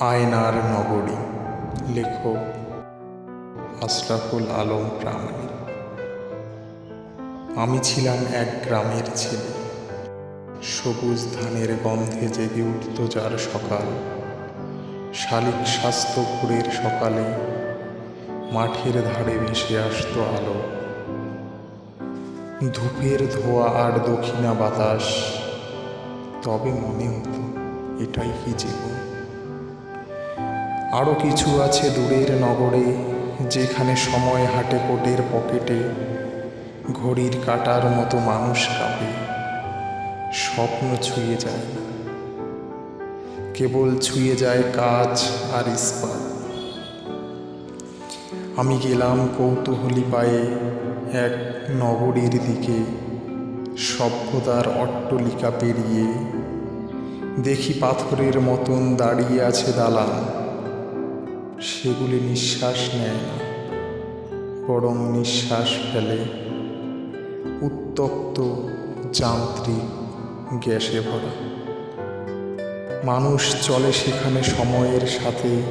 আয়নার নগরী। লেখক আশরাফুল আলম প্রামাণিক। আমি ছিলাম এক গ্রামের ছেলে। সবুজ ধানের গন্ধে জেগে উঠত যার সকাল। শালিক স্বাস্থ্য ভোরের সকালে মাঠের ধারে ভেসে আসতো আলো। ধূপের ধোয়া আর দক্ষিণা বাতাস। তবে মনে হতো এটাই কি জীবন। আরও কিছু আছে দূরের নগরে, যেখানে সময় হাঁটে কোটের পকেটে। ঘড়ির কাটার মতো মানুষ কাঁপে। স্বপ্ন ছুঁয়ে যায় না। কেবল ছুঁয়ে যায় কাজ আর ইস্পাত। আমি গেলাম কৌতূহলী পায়ে এক নগরীর দিকে। সভ্যতার অট্টলিকা পেরিয়ে। দেখি পাথরের মতন দাঁড়িয়ে আছে দালান। সেগুলি নিঃশ্বাস নেয় না, বরং নিঃশ্বাস ফেলে উত্তপ্ত যান্ত্রিক গ্যাসে ভরা। মানুষ চলে সেখানে সময়ের সাথে,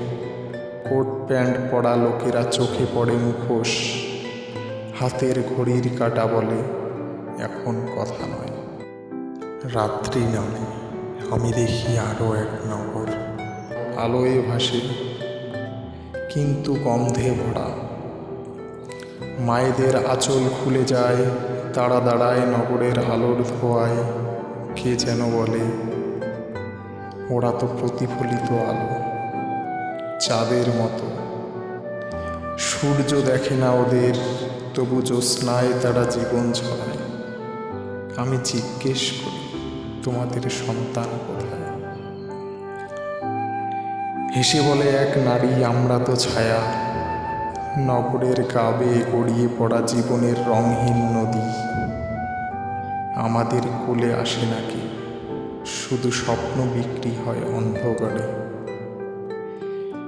কোট প্যান্ট পরা লোকেরা চোখে পড়ে মুখোশ, হাতের ঘড়ির কাটা বলে, এখন কথা নয়। রাত্রি নামে, আমি দেখি আরও এক নগর আলোয় ভাসে কিন্তু গন্ধে ভরা মায়েদের আঁচল খুলে যায়, তারা দাঁড়ায় নগরের আলোর ধোয়ায়, কে যেন বলে, ওরা তো প্রতিফলিত আলো, চাঁদের মতো। সূর্য দেখে না ওদের, তবু জ্যোৎস্নায় তারা জীবন ছড়ায়। আমি জিজ্ঞেস করি, তোমাদের সন্তান কোথায়? হেসে বলে, এক নারী, আমরা তো ছায়া। নগরের গাবে গড়িয়ে পড়া জীবনের রংহীন নদী। আমাদের কোলে আসে নাকি? শুধু স্বপ্ন বিক্রি হয় অন্ধকারে।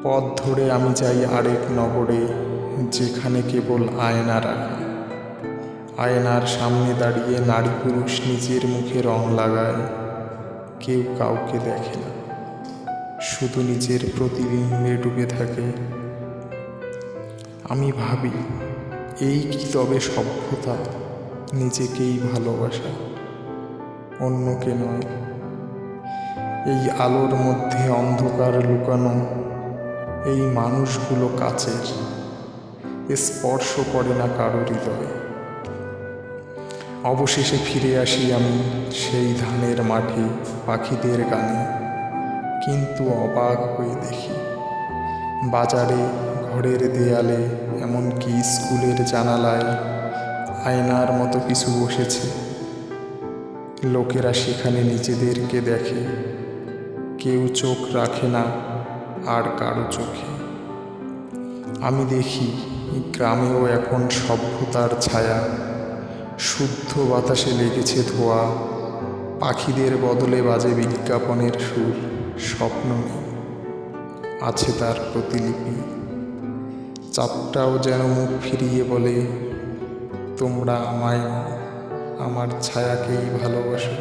পথ ধরে আমি যাই আরেক নগরে, যেখানে কেবল আয়না রাখা। আয়নার সামনে দাঁড়িয়ে নারী পুরুষ নিজের মুখে রং লাগায়। কেউ কাউকে দেখে না। শুধু নিজের প্রতিবিম্বে ডুবে থাকে। আমি ভাবি, এই কি তবে সভ্যতা নিজেকেই ভালোবাসা, অন্যকে নয়। এই আলোর মধ্যে অন্ধকার লুকানো, এই মানুষগুলো কাছের স্পর্শ করে না কারও হৃদয়। অবশেষে ফিরে আসি আমি সেই ধানের মাঠে পাখিদের গানে কিন্তু অবাক হয়ে দেখি। বাজারে, ঘরের দেয়ালে, এমনকি স্কুলের জানালায় আয়নার মতো কিছু বসেছে। লোকেরা সেখানে নিজেদেরকে দেখে। কেউ চোখ রাখে না, আর কারও চোখে। আমি দেখি, গ্রামেও এখন সভ্যতার ছায়া। শুদ্ধ বাতাসে লেগেছে ধোয়া। পাখিদের বদলে বাজে বিজ্ঞাপনের সুর। স্বপ্ন আছে তার প্রতিলিপি। চাপটাও যেন মুখ ফিরিয়ে বলে, তোমরা আমায় আমার ছায়াকেই ভালোবাসো।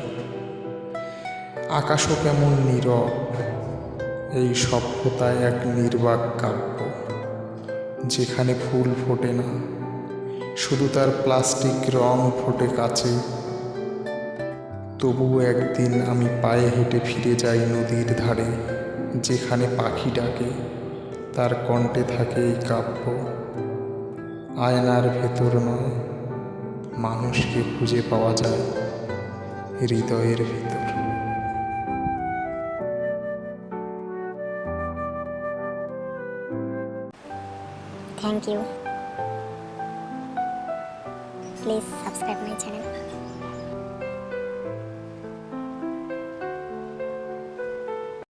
আকাশও কেমন নীরব, এই সভ্যতায় এক নির্বাক কাব্য। যেখানে ফুল ফোটে না, শুধু তার প্লাস্টিক রং ফোটে কাছে। তবুও একদিন আমি পায়ে হেঁটে ফিরে যাই নদীর ধারে, যেখানে পাখি ডাকে, তার কণ্ঠে থাকে এই কাব্য আয়নার ভেতর নয়, মানুষকে খুঁজে পাওয়া যায় হৃদয়ের ভিতর Thank you. Please subscribe my channel.